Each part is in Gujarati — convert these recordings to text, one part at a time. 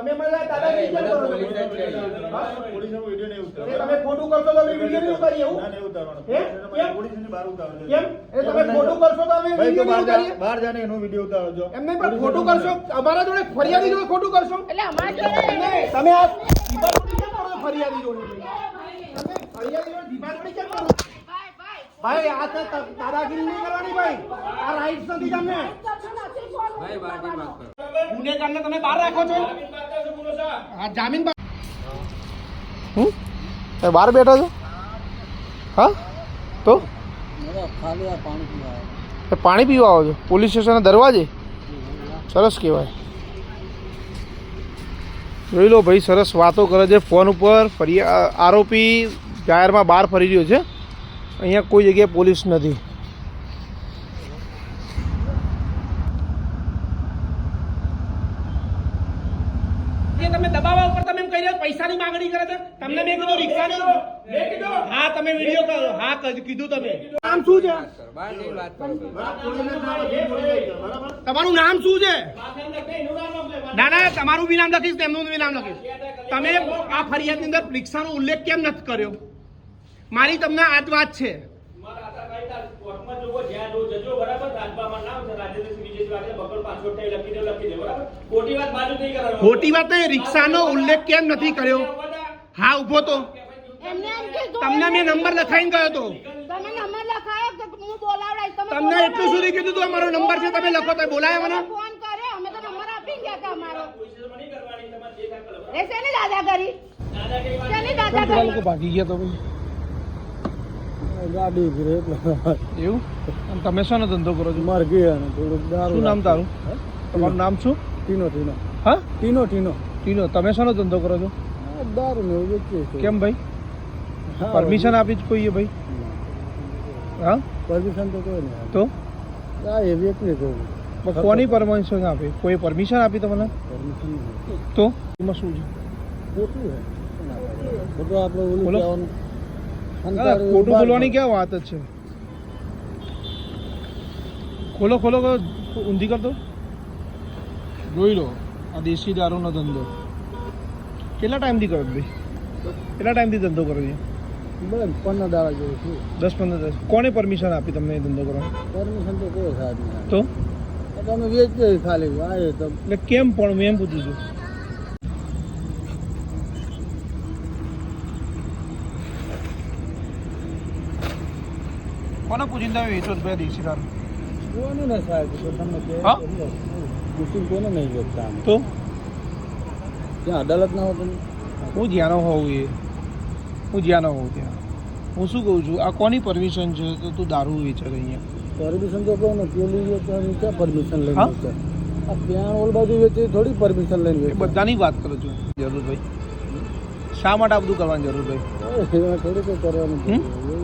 તમે મને દાદાગીરી કેમ કરો. તમે ખોટું કરશો તો અમે વીડિયો નહીં ઉતારીએ એવું? બહાર ઉતારવાનો. કેમ એ તમે ખોટું કરશો તો અમે વીડિયો નહીં બહાર ઉતારીએ બહાર જાને એનો વીડિયો ઉતારજો. એમ નહીં પણ ખોટું કરશો અમારા જોડે ફરિયાદી જોડે ખોટું કરશો એટલે અમારે જોડે તમે આ ફરિયાદી જોડે તમે ફરિયાદી જોડે દીપાવળી કેમ કરો ભાઈ ભાઈ ભાઈ આ તો દાદાગીરી નહીં કરવાની ભાઈ આ રાઈટ્સ નથી તમને ગુનેગારને તમે બહાર રાખો છો હા જામીન બહાર બેઠા એ બહાર બેઠો છો? હા? તો? પાણી પીવા આવો છો. પોલીસ સ્ટેશનના દરવાજે? સરસ કહેવાય. જોઈ લો ભાઈ, સરસ વાતો કરે છે ફોન ઉપર. ફરી આરોપી જાહેરમાં બહાર ફરી રહ્યો છે. અહીંયા કોઈ જગ્યાએ પોલીસ નથી જે તમે દબાવવા ઉપર તમે એમ કહી રહ્યા છો, પૈસાની માંગણી કરે છે તમને મેં કીધું રિક્ષાની હા તમે વીડિયો કરો હા ક- કીધું તમે. નામ શું છે? તમારું નામ શું છે? ના ના તમારું બી નામ લખીશ તેમનું બી નામ લખીશ. તમે આ ફરિયાદની અંદર રિક્ષાનો ઉલ્લેખ કેમ નથી કર્યો? મારી તમને આ જ વાત છે. ખોટી વાત નહીં રિક્ષાનો ઉલ્લેખ કેમ નથી કર્યો? હા ઊભો તો. તમને મેં નંબર લખાઈને ગયો હતો તમે નંબર લખાયો તો હું બોલાવડાવીશ તમે તમને એટલું સુધી કીધું હતું અમારો નંબર છે તમે લખો તો બોલાય મને. ફોન કર્યો અમે તો નંબર આપી ગયા હતા અમારો. એ શેની દાદા કરી શેની દાદા કરી ભાગી ગયા તો ભાઈ ગાડી ફરે એટલે એવું? તમે શાનો ધંધો કરો છો? મારે ગયા થોડુંક દારૂ શું નામ તારું? તમારું નામ શું? ટીનો ટીનો. હા? ટીનો ટીનો. ટીનો તમે શાનો ધંધો કરો છો? દારૂ ને એવું કેમ ભાઈ? પરમિશન આપી જ કોઈએ ભાઈ? હા? પરમિશન તો કોઈ નહીં તો? આ એ વેચીએ કહું પણ કોની પરમિશન આપી? કોઈ પરમિશન આપી તમને? પરમિશન તો? એમાં શું છે? ખોટું છે. ખોટું આપણે ઓલું. કહેવાનું. ખોટું બોલવાની ક્યાં વાત જ છે? ખોલો ખોલો ઊંધી કરતો દો. જોઈ લો. આ દેશી દારૂનો ધંધો. કેટલા ટાઈમથી કરો ભાઈ? કેટલા ટાઈમથી ધંધો કરો છો બસ પંદર દાડા જેવું છું દસ પંદર દસ કોને પરમિશન આપી તમને એ ધંધો કરવાનો? પરમિશન તો કોઈ સાહેબ તો? તમે તો ખાલી. આવે તો એટલે કેમ પણ એમ પૂછું છું. કોને પૂછીને તમે વેચો છો દેશી કોને ને સાહેબ તો તમને કે? પૂછીને કોને નહીં વેચતા તો? ત્યાં અદાલત ના હોય હું જ્યાંનો હોઉં એ. હું જ્યાંનો હોઉં ત્યાં. હું શું કહું છું? આ કોની પરમિશન છે? તો તું દારૂ વેચે અહીંયા પરમિશન તો કહું ને પેલી ક્યાં પરમિશન લઈને હા? વેચે આ ત્યાં ઓલ બાજુ વેચે થોડી પરમિશન લઈને વેચે બધાની વાત કરું છું. જરૂર ભાઈ શા માટે આ બધું કરવાની જરૂર ભાઈ થોડી કોઈ કરવાનું છે.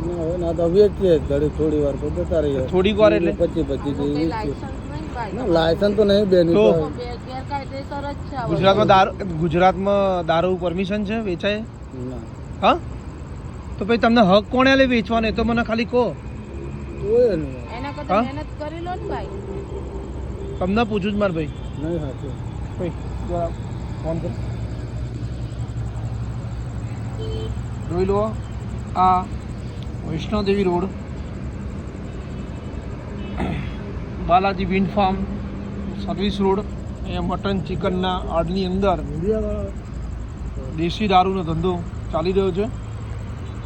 ના હોય ને આ તો વેચીએ ઘડી થોડી વાર તો જતા રહીએ. થોડીક વાર એટલે? પછી વેચીએ. લાયસન્સ ના તો નહીં બેન તો? ગુજરાતમાં દારૂ ગુજરાતમાં દારૂ પરમિશન છે વેચાય? હા? તો ભાઈ તમને હક કોણે લે વેચવાનો? તો મને ખાલી કહો. એના. કરતા મહેનત કરી લો ને ભાઈ. તમને પૂછું જ મારે ભાઈ. નહીં ફોન કર. જોઈ લો આ Vaishnodevi road. Balaji wind farm service road. અહીંયા મટન ચિકનના આડની અંદર દેશી દારૂનો ધંધો ચાલી રહ્યો છે.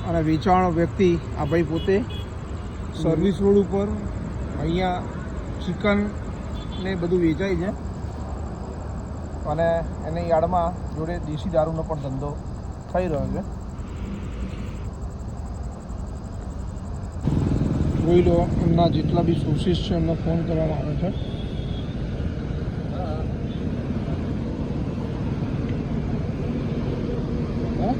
અને વેચાણ વ્યક્તિ આ ભાઈ પોતે સર્વિસ રોડ ઉપર અહીંયા ચિકન ને બધું વેચાય છે. અને એની યાર્ડમાં જોડે દેશી દારૂનો પણ ધંધો થઈ રહ્યો છે. જોઈ લો, એમના જેટલા બી સોર્સિસ છે, એમને ફોન કરવામાં આવે છે. હા?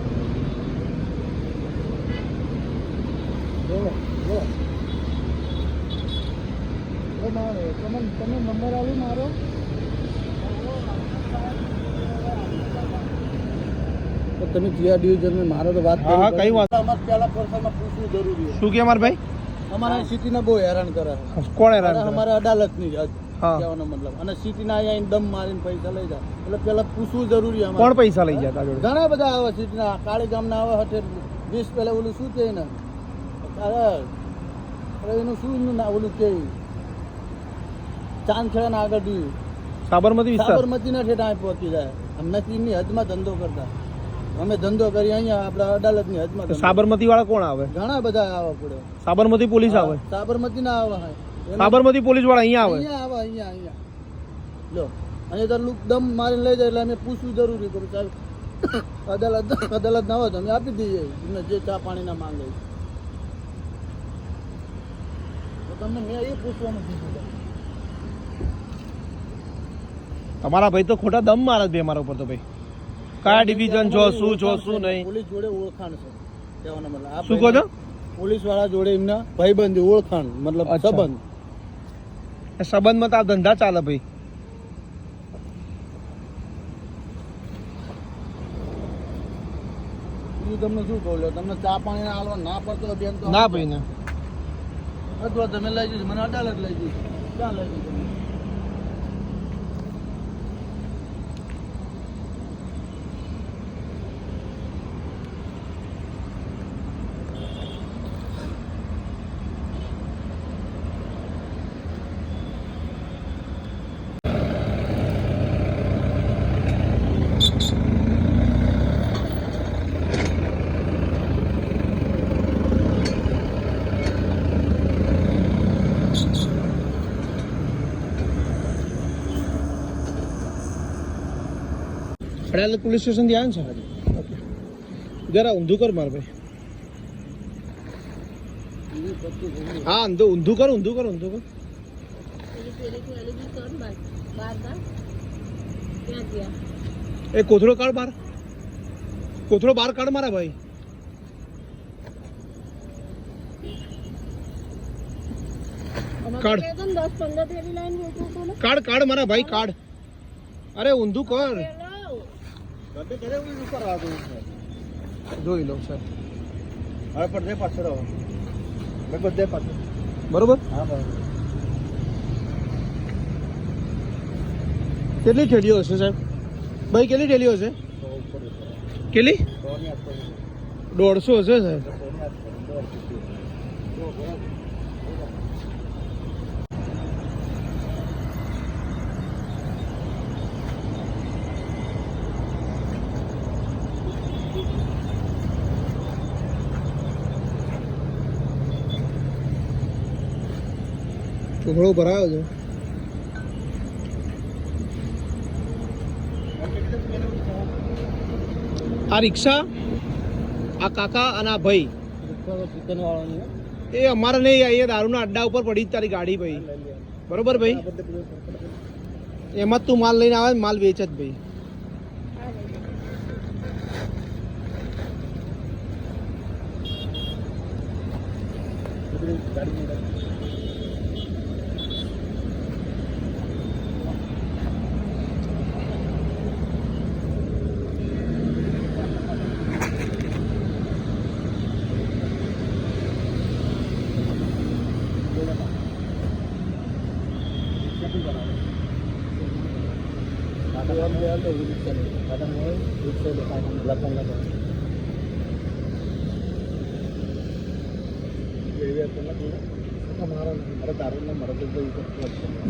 બોલો બોલો એ મારે તમે તમે નંબર આવ્યો મારો? તો તમે જીઆર ડિવિઝન મારો તો વાત હા, કઈ વાત? અમારે પહેલા પર્સનમાં પૂછવું જરૂરી છે. શું કે અમારે ભાઈ? અમારા સિટીને બહુ હેરાન કરે કોણ હેરાન અમારે અદાલતની જ. કહેવાનો મતલબ. અને સિટીના અહીંયા દમ મારીને પૈસા લઈ જાય. એટલે પેલા પૂછવું જરૂરી અમારે. કોણ પૈસા લઈ ગયા ઘણા બધા આવે સિટીના કાળી ગામના આવે હઠે વીસ પેલા ઓલું શું કહે ને અરે એનું શું ના ઓલું કહે? ચાંદખેડાના આગળ જોયું સાબરમતી સાબરમતી ના ઠેઠ પહોંચી જાય. અમે નસીબની હદમાં ધંધો કરતા. અમે ધંધો કરી અહીંયા આપણે અદાલતની હદમાં સાબરમતી વાળા કોણ આવે? ઘણા બધા આવે પડે. સાબરમતી પોલીસ આવે? સાબરમતી ના આવે સાબરમતી પોલીસવાળા અહીંયા આવે? અહીંયા આવે અહીંયા અહીંયા. જો અહીંયા તો લુક દમ મારીને લઈ જાય એટલે અમે પૂછવું જરૂરી કરું. ચાલ. અદાલત અદાલત ના હોય તો અમે આપી દઈએ. એમને જે ચા પાણીના માંગે તમને મેં એ પૂછવાનું કીધું હતું. તમારા ભાઈ તો ખોટા દમ મારે છે મારા ઉપર તો ભાઈ. કયા ડિવિઝન છો શું છો શું નહીં? પોલીસ જોડે ઓળખાણ છે. કહેવાનો મતલબ શું કહો છો? પોલીસવાળા જોડે એમના ભાઈબંધી ઓળખાણ મતલબ. સંબંધ. સંબંધમાં તો આ ધંધા ચાલે ભાઈ. તમને શું કહું તમને ચા પાણી ના આલવા ના પડતો બેન તો ના ભાઈ ના. અથવા તમે લઈ જજો મને અડાલત લઈ જજો. ક્યાં લઈ જજો? અડાલત પોલીસ સ્ટેશનથી આવે છે જરા ઊંધું કર માર ભાઈ. હા ઊંધું ઊંધું કર ઊંધું કર ઊંધું કર. એ કોથળો કાઢ બાર કોથળો બાર કાઢ મારા ભાઈ. કાઢ. કાઢ કાઢ મારા ભાઈ કાઢ. અરે ઊંધું કર ગમે ત્યારે એવું શું કરવા દઉં છું? જોઈ લો સર હવે પણ દે પાછળ આવો. મેં બધે પાછળ. બરોબર? હા બરોબર. કેટલી થેલીઓ હશે સાહેબ? ભાઈ કેટલી થેલીઓ હશે. કેટલી? દોઢસો હશે સાહેબ. ચોઘડો ભરાયો છે આ રિક્ષા, આ કાકા અને આ ભાઈ. એ અમારે નહીં, અહીંયા દારૂના અડ્ડા ઉપર પડી જ તારી ગાડી ભાઈ બરોબર ભાઈ એમાં જ તું માલ લઈને આવે, માલ વેચ જ ભાઈ ગાડી.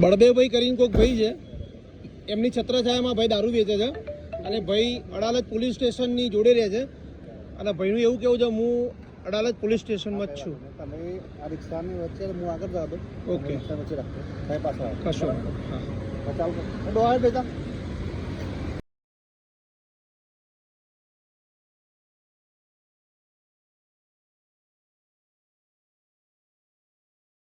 બળદેવભાઈ કરીને કોઈક ભાઈ છે. એમની છત્રછાયામાં ભાઈ દારૂ વેચે છે અને ભાઈ અડાલજ પોલીસ સ્ટેશનની જોડે રહે છે. અને ભાઈનું એવું કેવું છે હું અડાલજ પોલીસ સ્ટેશનમાં જ છું. તમે આ રિક્ષાની વચ્ચે હું આગળ જવા દઉં. ઓકે. રિક્ષા વચ્ચે રાખતો ભાઈ પાછળ કશું હા. ચાલો ડોહાય બેટા.